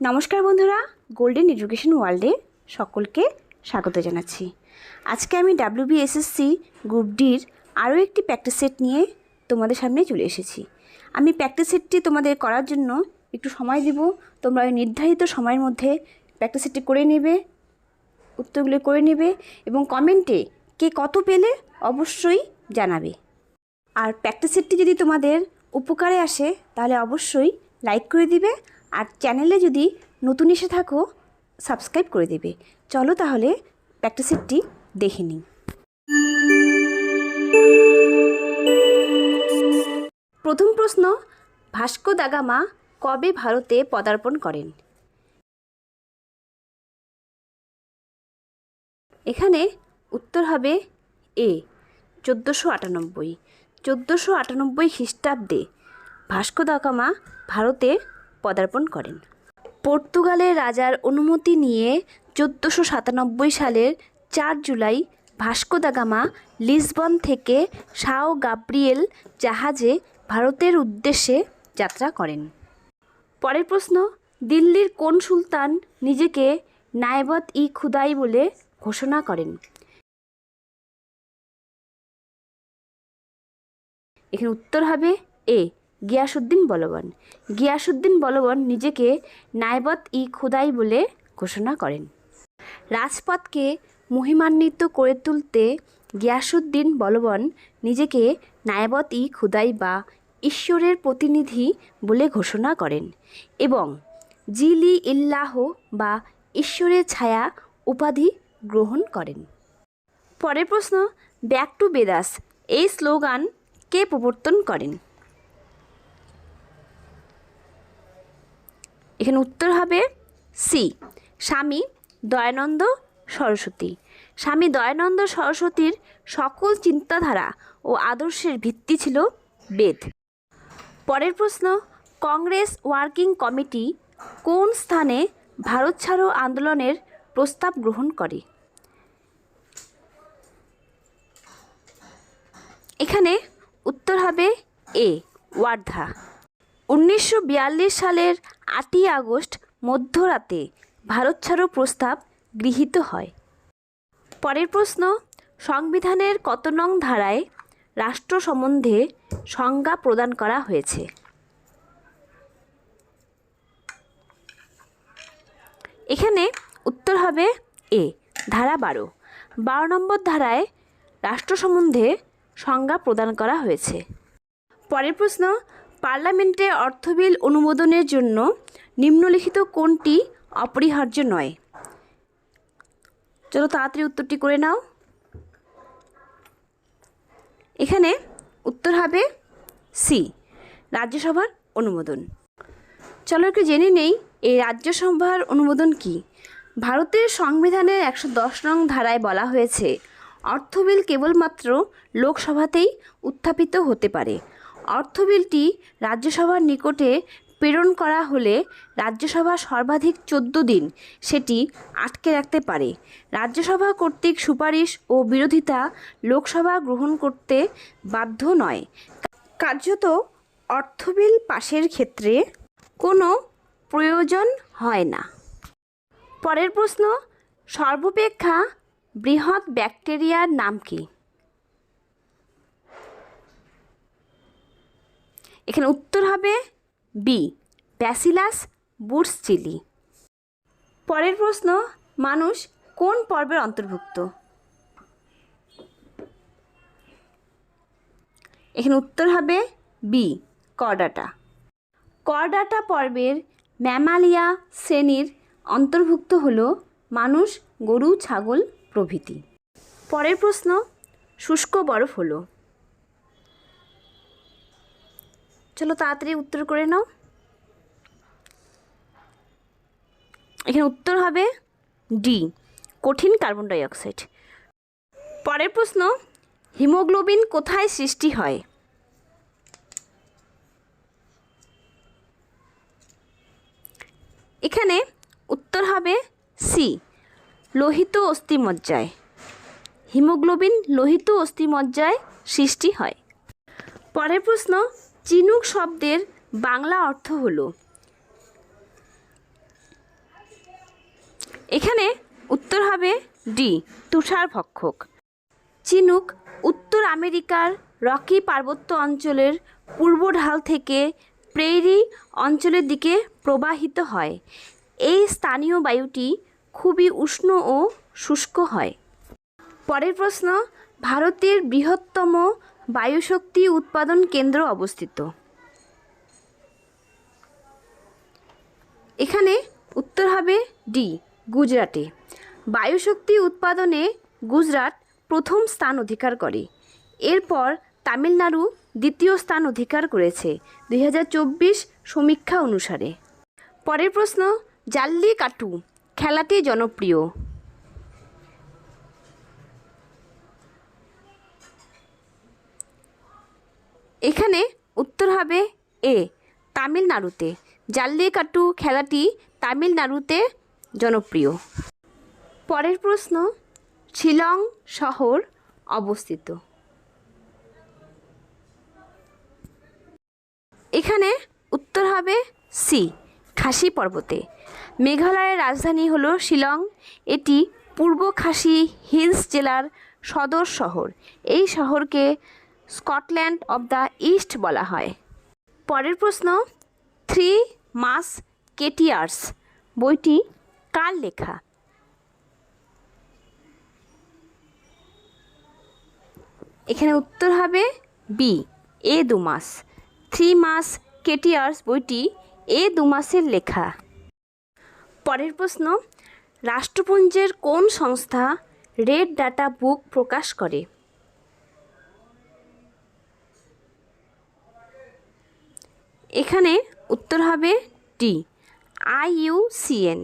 নমস্কার বন্ধুরা golden education ওয়ার্ল্ডে সকলকে স্বাগত জানাচ্ছি। আজকে আমি ডাব্লিউবিএসএসসি গ্রুপ ডির আরও একটি প্র্যাকটিস সেট নিয়ে তোমাদের সামনে চলে এসেছি। আমি প্র্যাকটিস সেটটি তোমাদের করার জন্য একটু সময় দেব, তোমরা ওই নির্ধারিত সময়ের মধ্যে প্র্যাকটিস সেটটি করে নেবে, উত্তরগুলো করে নেবে এবং কমেন্টে কে কত পেলে অবশ্যই জানাবে। আর প্র্যাকটিস সেটটি যদি তোমাদের উপকারে আসে, তাহলে অবশ্যই লাইক করে দিবে আর চ্যানেলে যদি নতুন এসে থাকো, সাবস্ক্রাইব করে দেবে। চলো তাহলে প্র্যাকটিস সেটটি দেখে নিই। প্রথম প্রশ্ন, ভাস্কো দাগামা কবে ভারতে পদার্পণ করেন? এখানে উত্তর হবে এ, চোদ্দোশো আটানব্বই। চোদ্দোশো আটানব্বই খ্রিস্টাব্দে ভাস্কো দা গামা ভারতে পদার্পণ করেন। পর্তুগালের রাজার অনুমতি নিয়ে চোদ্দোশো সাতানব্বই সালের চার জুলাই ভাস্কো দা গামা লিসবন থেকে সাও গাব্রিয়েল জাহাজে ভারতের উদ্দেশ্যে যাত্রা করেন। পরের প্রশ্ন, দিল্লির কোন সুলতান নিজেকে নায়বত ই খুদাই বলে ঘোষণা করেন? এখানে উত্তর হবে এ গিয়াসুদ্দিন বলবন। গিয়াসুদ্দিন বলবন নিজেকে নায়বত ই খুদাই বলে ঘোষণা করেন। রাজপথকে মহিমান্বিত করে তুলতে গিয়াসুদ্দিন বলবন নিজেকে নায়বত ই খুদাই বা ঈশ্বরের প্রতিনিধি বলে ঘোষণা করেন এবং জিলি ইল্লাহ বা ঈশ্বরের ছায়া উপাধি গ্রহণ করেন। পরের প্রশ্ন, ব্যাক টু বেদাস এই স্লোগান কে প্রবর্তন করেন? এখানে উত্তর হবে সি স্বামী দয়ানন্দ সরস্বতী। স্বামী দয়ানন্দ সরস্বতীর সকল চিন্তাধারা ও আদর্শের ভিত্তি ছিল বেদ। পরের প্রশ্ন, কংগ্রেস ওয়ার্কিং কমিটি কোন স্থানে ভারত ছাড়ো আন্দোলনের প্রস্তাব গ্রহণ করে? এখানে উত্তর হবে এ ওয়ার্ধা। উনিশশো বিয়াল্লিশ সালের আটই আগস্ট মধ্যরাতে ভারত ছাড়ো প্রস্তাব গৃহীত হয়। পরের প্রশ্ন, সংবিধানের কত নং ধারায় রাষ্ট্র সম্বন্ধে সংজ্ঞা প্রদান করা হয়েছে? এখানে উত্তর হবে এ, ধারা বারো। বারো নম্বর ধারায় রাষ্ট্র সম্বন্ধে সংজ্ঞা প্রদান করা হয়েছে। পরের প্রশ্ন পার্লামেন্টে অর্থ বিল অনুমোদনের জন্য নিম্নলিখিত কোনটি অপরিহার্য নয়? চলো তাড়াতাড়ি উত্তরটি করে নাও। এখানে উত্তর হবে সি, রাজ্যসভার অনুমোদন। চলো একটু জেনে নেই, এই রাজ্যসভার অনুমোদন কি? ভারতের সংবিধানের একশো দশ নং ধারায় বলা হয়েছে অর্থ বিল কেবলমাত্র লোকসভাতেই উত্থাপিত হতে পারে। অর্থ বিলটি রাজ্যসভার নিকটে প্রেরণ করা হলে রাজ্যসভা সর্বাধিক চোদ্দ দিন সেটি আটকে রাখতে পারে। রাজ্যসভা কর্তৃক সুপারিশ ও বিরোধিতা লোকসভা গ্রহণ করতে বাধ্য নয়। কার্যত অর্থ বিল পাশের ক্ষেত্রে কোনো প্রয়োজন হয় না। পরের প্রশ্ন, সর্বাপেক্ষা বৃহৎ ব্যাকটেরিয়ার নাম কি? এখানে উত্তর হবে বি, ব্যাসিলাস বুটস চিলি। পরের প্রশ্ন, মানুষ কোন পর্বের অন্তর্ভুক্ত? এখানে উত্তর হবে বি, করডাটা। করডাটা পর্বের ম্যামালিয়া শ্রেণির অন্তর্ভুক্ত হল মানুষ, গরু, ছাগল প্রভৃতি। পরের প্রশ্ন, শুষ্ক বরফ হলো। চলো তাড়াতাড়ি উত্তর করে নাও। এখানে উত্তর হবে ডি, কঠিন কার্বন ডাই অক্সাইড পরের প্রশ্ন, হিমোগ্লোবিন কোথায় সৃষ্টি হয়? এখানে উত্তর হবে সি লোহিত অস্থিমজ্জায়। হিমোগ্লোবিন লোহিত অস্থিমজ্জায় সৃষ্টি হয়। পরের প্রশ্ন চিনুক শব্দের বাংলা অর্থ হলো। এখানে উত্তর হবে ডি, তুষার ভক্ষক। চিনুক উত্তর আমেরিকার রকি পার্বত্য অঞ্চলের পূর্ব ঢাল থেকে প্রেরি অঞ্চলের দিকে প্রবাহিত হয়। এই স্থানীয় বায়ুটি খুবই উষ্ণ ও শুষ্ক হয়। পরের প্রশ্ন, ভারতের বৃহত্তম বায়ুশক্তি উৎপাদন কেন্দ্র অবস্থিত। এখানে উত্তর হবে ডি, গুজরাটে। বায়ুশক্তি উৎপাদনে গুজরাট প্রথম স্থান অধিকার করে। এরপর তামিলনাড়ু দ্বিতীয় স্থান অধিকার করেছে দুই হাজার চব্বিশ সমীক্ষা অনুসারে। পরের প্রশ্ন, জাল্লিকাটু, খেলাটি জনপ্রিয়। এখানে উত্তর হবে এ, তামিলনাড়ুতে। জাল্লিকাট্টু খেলাটি তামিলনাড়ুতে জনপ্রিয়। পরের প্রশ্ন, শিলং শহর অবস্থিত। এখানে উত্তর হবে সি, খাসি পর্বতে। মেঘালয়ের রাজধানী হলো শিলং। এটি পূর্ব খাসি হিলস জেলার সদর শহর। এই শহরকে স্কটল্যান্ড অব দ্য ইস্ট বলা হয়। পরের প্রশ্ন, থ্রি মাস কেটিয়ার্স, বইটি কার লেখা? এখানে উত্তর হবে বি এ দু মাস। থ্রি মাস কেটিয়ার্স, বইটি এ দু মাসের লেখা। পরের প্রশ্ন, রাষ্ট্রপুঞ্জের কোন সংস্থা রেড ডাটা বুক প্রকাশ করে? এখানে উত্তর হবে ডি আইইউসিএন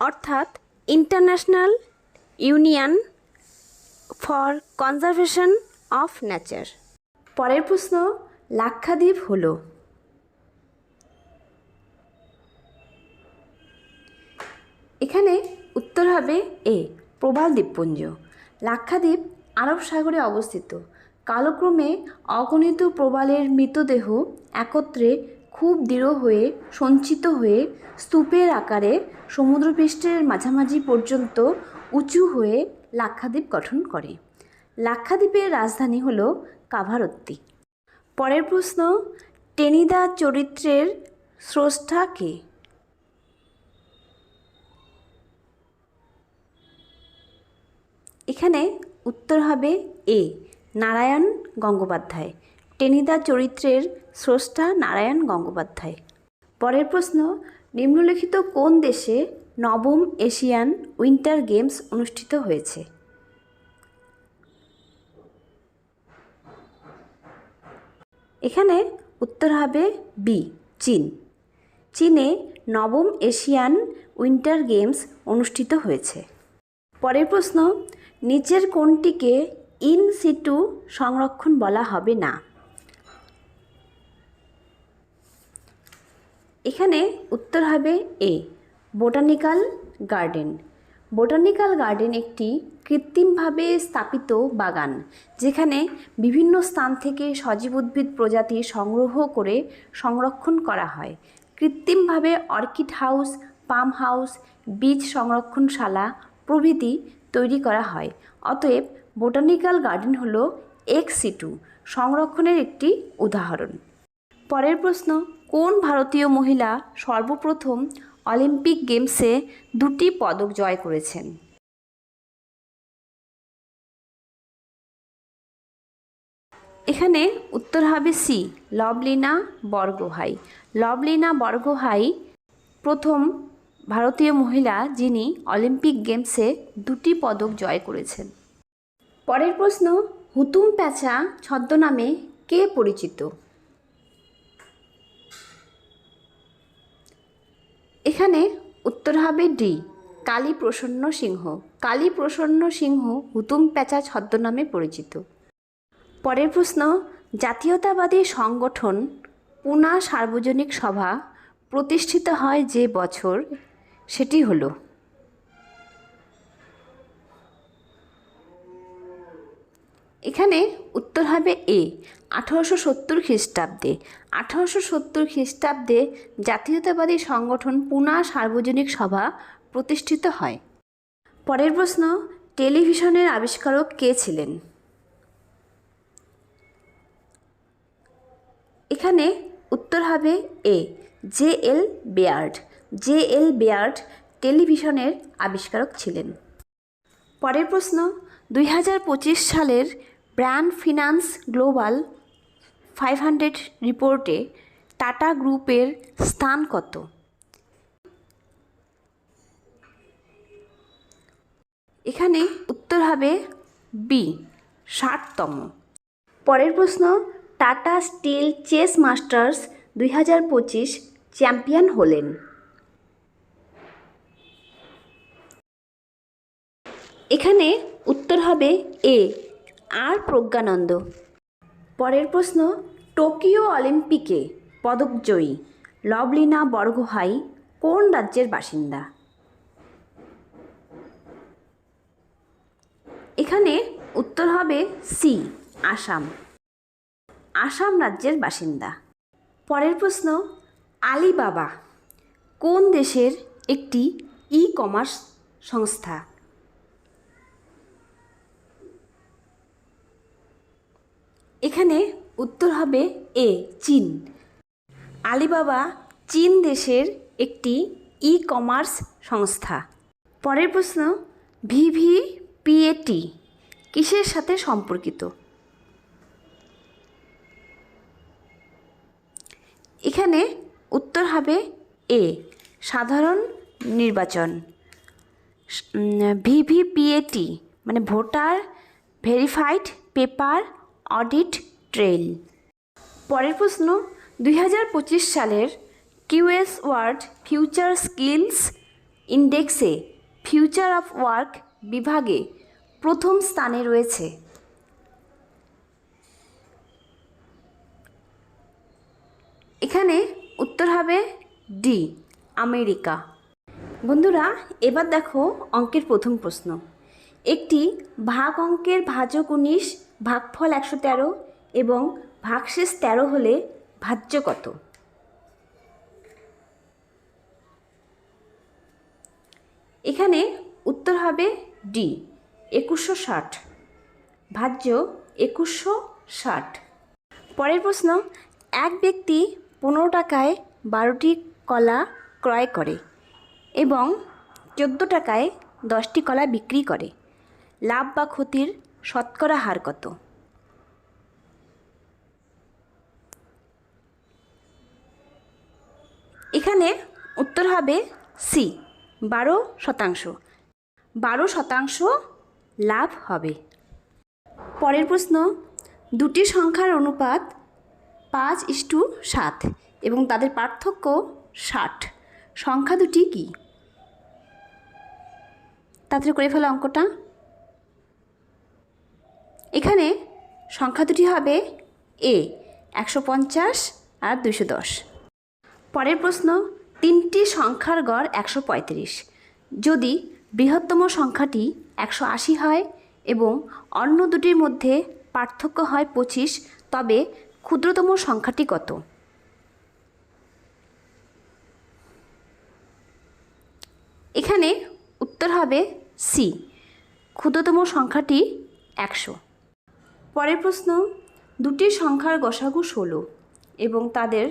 অর্থাৎ International Union for Conservation of Nature পরের প্রশ্ন, লাক্ষাদ্বীপ হল। এখানে উত্তর হবে এ, প্রবাল দ্বীপপুঞ্জ। লাক্ষাদ্বীপ আরব সাগরে অবস্থিত। কালক্রমে অগণিত প্রবালের মৃতদেহ একত্রে খুব দৃঢ় হয়ে, সঞ্চিত হয়ে স্তূপের আকারে সমুদ্রপৃষ্ঠের মাঝামাঝি পর্যন্ত উঁচু হয়ে লাক্ষাদ্বীপ গঠন করে। লাক্ষাদ্বীপের রাজধানী হল কাভারত্তি। পরের প্রশ্ন, টেনিদা চরিত্রের স্রষ্টা কে? এখানে উত্তর হবে এ। নারায়ণ গঙ্গোপাধ্যায়। টেনিদা চরিত্রের স্রষ্টা নারায়ণ গঙ্গোপাধ্যায়। পরের প্রশ্ন, নিম্নলিখিত কোন দেশে নবম এশিয়ান উইন্টার গেমস অনুষ্ঠিত হয়েছে? এখানে উত্তর হবে বি, চীন। চীনে নবম এশিয়ান উইন্টার গেমস অনুষ্ঠিত হয়েছে। পরের প্রশ্ন, নিচের কোনটিকে ইন সিটু সংরক্ষণ বলা হবে না। এখানে উত্তর হবে A, botanical garden. Botanical garden একটি কৃত্রিমভাবে স্থাপিত বাগান, যেখানে বিভিন্ন স্থান থেকে সজীব উদ্ভিদ প্রজাতি সংগ্রহ করে সংরক্ষণ করা হয়। কৃত্রিমভাবে অর্কিড হাউস, পাম হাউস, বীজ সংরক্ষণশালা প্রভৃতি তৈরি করা হয়। অতএব বোটানিক্যাল গার্ডেন হল এক্স সিটু, সংরক্ষণের একটি উদাহরণ। পরের প্রশ্ন, কোন ভারতীয় মহিলা সর্বপ্রথম অলিম্পিক গেমসে দুটি পদক জয় করেছেন? এখানে উত্তর হবে সি লবলিনা বরগোহাই। লবলিনা বরগোহাই প্রথম ভারতীয় মহিলা যিনি অলিম্পিক গেমসে দুটি পদক জয় করেছেন। পরের প্রশ্ন, হুতুম প্যাঁচা ছদ্মনামে কে পরিচিত? এখানে উত্তর হবে ডি কালী প্রসন্ন সিংহ। কালী প্রসন্ন সিংহ হুতুম প্যাঁচা ছদ্মনামে পরিচিত। পরের প্রশ্ন, জাতীয়তাবাদী সংগঠন পুনা সার্বজনিক সভা প্রতিষ্ঠিত হয় যে বছর? সেটি হলো এখানে উত্তর হবে এ, আঠারোশো সত্তর খ্রিস্টাব্দে। আঠারোশো সত্তর খ্রিস্টাব্দে জাতীয়তাবাদী সংগঠন পুনা সার্বজনিক সভা প্রতিষ্ঠিত হয়। পরের প্রশ্ন, টেলিভিশনের আবিষ্কারক কে ছিলেন? এখানে উত্তর হবে A, J L Baird. J L Baird টেলিভিশনের আবিষ্কারক ছিলেন। পরের প্রশ্ন, দুই হাজার পঁচিশ সালের Brand Finance Global five hundred রিপোর্টে টাটা গ্রুপের স্থান কত? এখানে উত্তর হবে বি, ষাটতম। পরের প্রশ্ন, টাটা স্টিল চেস মাস্টার্স দুই হাজার পঁচিশ চ্যাম্পিয়ন হলেন। এখানে উত্তর হবে এ আর প্রজ্ঞানন্দ। পরের প্রশ্ন, টোকিও অলিম্পিকে পদকজয়ী লবলিনা বরগোহাই কোন রাজ্যের বাসিন্দা? এখানে উত্তর হবে সি, আসাম। আসাম রাজ্যের বাসিন্দা। পরের প্রশ্ন, আলিবাবা কোন দেশের একটি ই কমার্স সংস্থা? এখানে উত্তর হবে এ, চীন। আলিবাবা চীন দেশের একটি ই কমার্স সংস্থা। পরের প্রশ্ন ভিভি পিএটি কিসের সাথে সম্পর্কিত? এখানে উত্তর হবে এ, সাধারণ নির্বাচন। ভিভিপিএটি মানে voter verified paper audit trail পরের প্রশ্ন, দুই হাজার পঁচিশ সালের কিউএস ওয়ার্ড ফিউচার স্কিলস ইন্ডেক্সে ফিউচার অফ ওয়ার্ক বিভাগে প্রথম স্থানে রয়েছে। এখানে উত্তর হবে ডি, আমেরিকা। বন্ধুরা, এবার দেখো অঙ্কের প্রথম প্রশ্ন। একটি ভাগ অঙ্কের ভাজক উনিশ ভাগফল একশো তেরো এবং ভাগশেষ তেরো হলে ভাজ্য কত? এখানে উত্তর হবে ডি, একুশশো ষাট। ভাজ্য একুশশো ষাট। পরের প্রশ্ন, এক ব্যক্তি পনেরো টাকায় বারোটি কলা ক্রয় করে এবং চোদ্দ টাকায় দশটি কলা বিক্রি করে। লাভ বা ক্ষতির শতকরা হার কত? এখানে উত্তর হবে সি, বারো শতাংশ। বারো শতাংশ লাভ হবে। পরের প্রশ্ন, দুটি সংখ্যার অনুপাত পাঁচ ইস্টু সাত এবং তাদের পার্থক্য ষাট। সংখ্যা দুটি কি? তাড়াতাড়ি করে ফেলো অঙ্কটা। এখানে সংখ্যা দুটি হবে এ একশো পঞ্চাশ আর দুশো দশ। পরের প্রশ্ন, তিনটি সংখ্যার গড় একশো পঁয়ত্রিশ। যদি বৃহত্তম সংখ্যাটি একশো আশি হয় এবং অন্য দুটির মধ্যে পার্থক্য হয় পঁচিশ, তবে ক্ষুদ্রতম সংখ্যাটি কত? এখানে উত্তর হবে সি ক্ষুদ্রতম সংখ্যাটি একশো। পরের প্রশ্ন, দুটি সংখ্যার গসাগু ষোলো এবং তাদের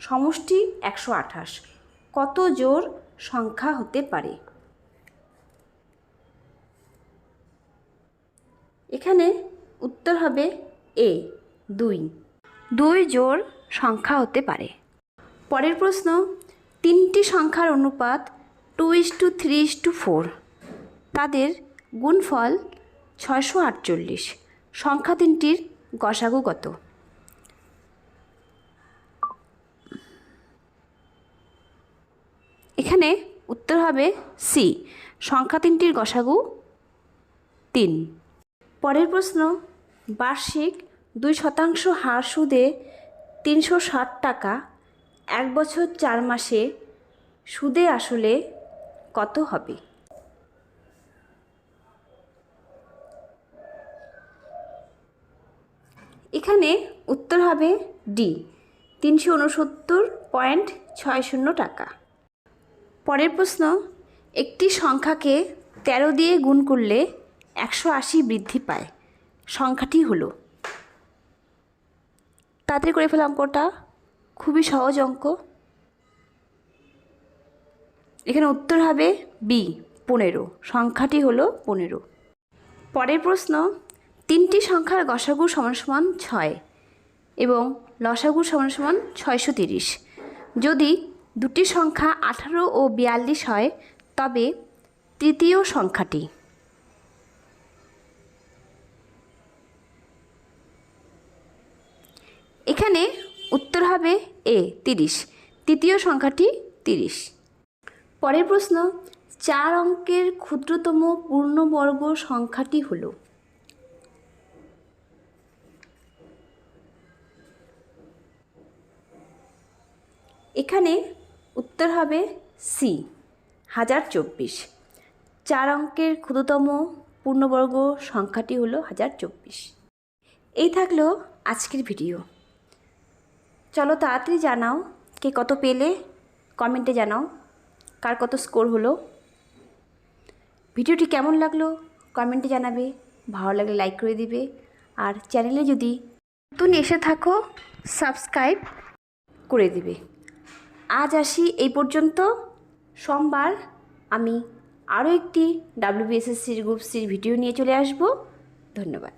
সমষ্টি একশো আঠাশ। কত জোর সংখ্যা হতে পারে? এখানে উত্তর হবে এ, দুই। দুই জোর সংখ্যা হতে পারে। পরের প্রশ্ন, তিনটি সংখ্যার অনুপাত two is to three is to four. তাদের গুণফল ছয়শো আটচল্লিশ। সংখ্যা তিনটির গসাগু কত? এখানে উত্তর হবে সি সংখ্যা তিনটির গসাগু তিন। পরের প্রশ্ন, বার্ষিক দুই শতাংশ হার সুদে তিনশো ষাট টাকা এক বছর চার মাসে সুদে আসলে কত হবে? হবে ডি, তিনশো উনসত্তর পয়েন্ট ছয় শূন্য টাকা। পরের প্রশ্ন, একটি সংখ্যাকে তেরো দিয়ে গুণ করলে একশো আশি বৃদ্ধি পায়। সংখ্যাটি হলো। তাড়াতাড়ি করে ফেলা অঙ্কটা। খুবই সহজ অঙ্ক। এখানে উত্তর হবে বি, পনেরো। সংখ্যাটি হলো পনেরো। পরের প্রশ্ন তিনটি সংখ্যার গসাগু সমান সমান ছয় এবং লসাগু সমান সমান ছয়শো তিরিশ। যদি দুটি সংখ্যা আঠারো ও বিয়াল্লিশ হয়, তবে তৃতীয় সংখ্যাটি। এখানে উত্তর হবে এ, তিরিশ। তৃতীয় সংখ্যাটি তিরিশ। পরের প্রশ্ন, চার অঙ্কের ক্ষুদ্রতম পূর্ণবর্গ সংখ্যাটি হলো। এখানে উত্তর হবে সি হাজার চব্বিশ। চার অঙ্কের ক্ষুদ্রতম পূর্ণবর্গ সংখ্যাটি হলো হাজার চব্বিশ। এই থাকল আজকের ভিডিও। চলো তাড়াতাড়ি জানাও কে কত পেলে, কমেন্টে জানাও কার কত স্কোর হলো। ভিডিওটি কেমন লাগল কমেন্টে জানাবে, ভালো লাগলে লাইক করে দিবে, আর চ্যানেলে যদি নতুন এসে থাকো, সাবস্ক্রাইব করে দিবে। আজ আসি এই পর্যন্ত। সোমবার আমি আরও একটি ডাব্লিউবিএসএসসির গ্রুপ সির ভিডিও নিয়ে চলে আসব। ধন্যবাদ।